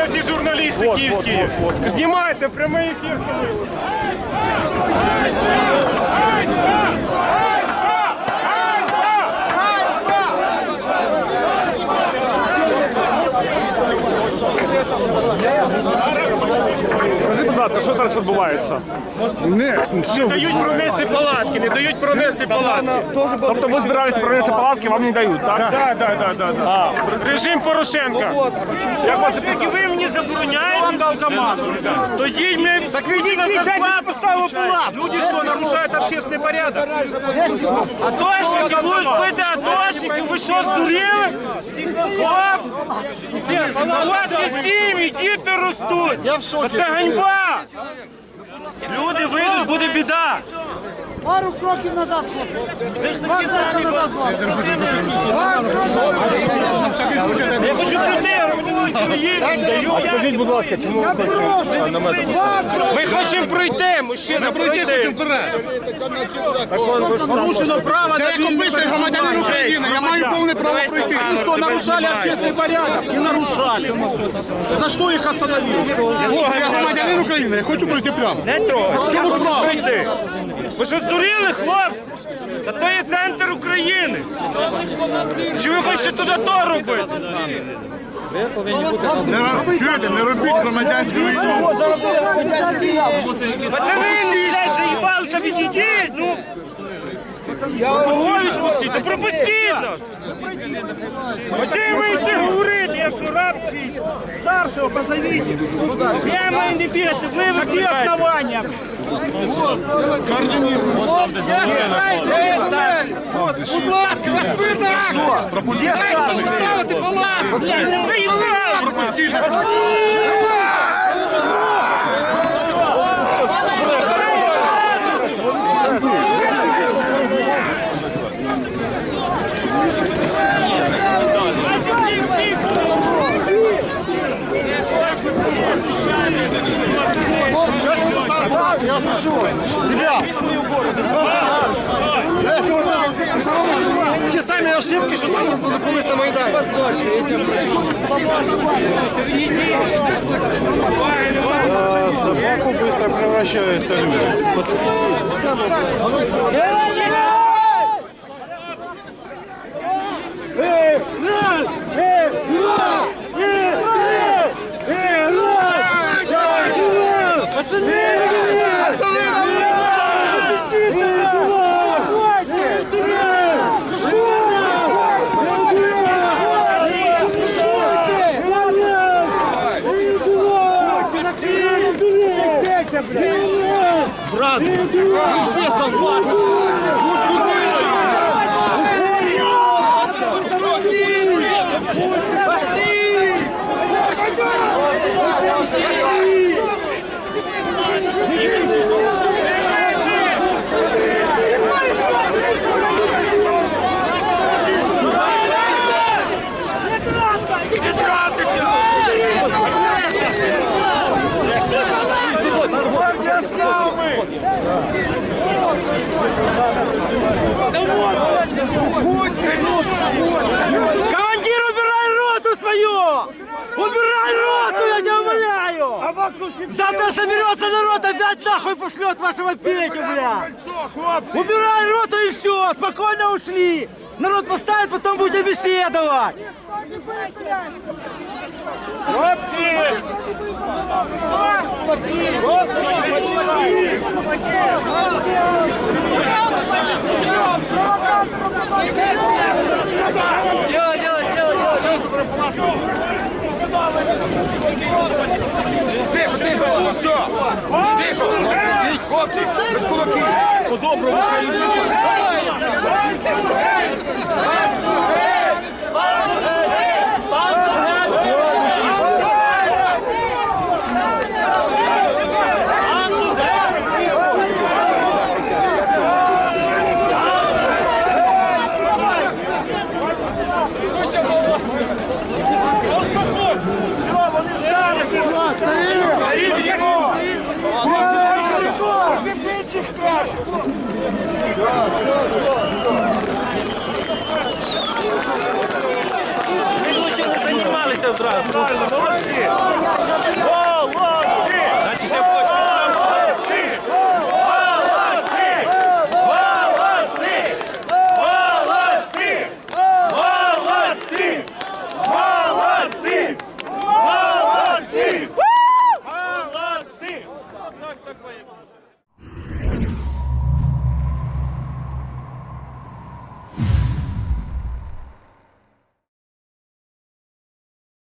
Де всі журналісти київські? Знімайте прямий ефір. Скажіть, будь ласка, що зараз відбувається? Не, Не дають пронести палатки, не дають пронести палатки. Тобто ви збиралися пронести палатки, вам не дають, так? Так, так, так. Режим Порошенка. Як вас Якщо ви мені забороняєте, вам дав команду, Тоді ми так на зарплату поставили палатку. Люди що, нарушають общественний порядок? Атошники будуть бити атошники, ви що, здуріли? Хлопці, у вас є сім'ї, діти ростуть. Це ганьба. Люди вийдуть, буде біда. Пару кроків назад, хлопці. Пару кроків назад, назад. Я хочу прийти. Скажіть, будь ласка, чому ви Ми хочемо пройти, мужчина, пройти. порушено право на обичний громадянин України. Я маю повне право пройти. Ну что, нарушали общественный порядок? Не нарушали. За что их остановили? Я громадянин України, я хочу пройти прямо. Не трогай. В чому справа? Пройди. Ви що здуріли, хлопці? Та то є центр України. Чи ви хочете туди то робити? Не Чуєте, не робіть громадянську війну. Пацани, блядь, заїбали, та відійдіть, ну. Кого відпустіть? Та пропустіть нас. Оце ви йти говорити, я що раб чийсь. Старшого позовіть. Я маю не бігати, ви які основання? Будь ласка, ваш мирна акція. Дайте поставити палатку. Заїбав! Ті ошибки, що там колись на Майдані. Собаку быстро превращаются люди. раду. Мы все с Донбасса. Пошли! Пошли! Пошли! Командир, убирай роту свою! Убирай роту, я тебя умоляю! Завтра соберется народ, опять нахуй пошлет вашего Петю, бля! Убирай роту и все, спокойно ушли! Народ поставит, потом будете беседовать! Хлопці! Тихо, тихо, ну все. Тихо. Хлопці, без кулаків. По-доброму. Ви лучше одразу. Правильно, молодці.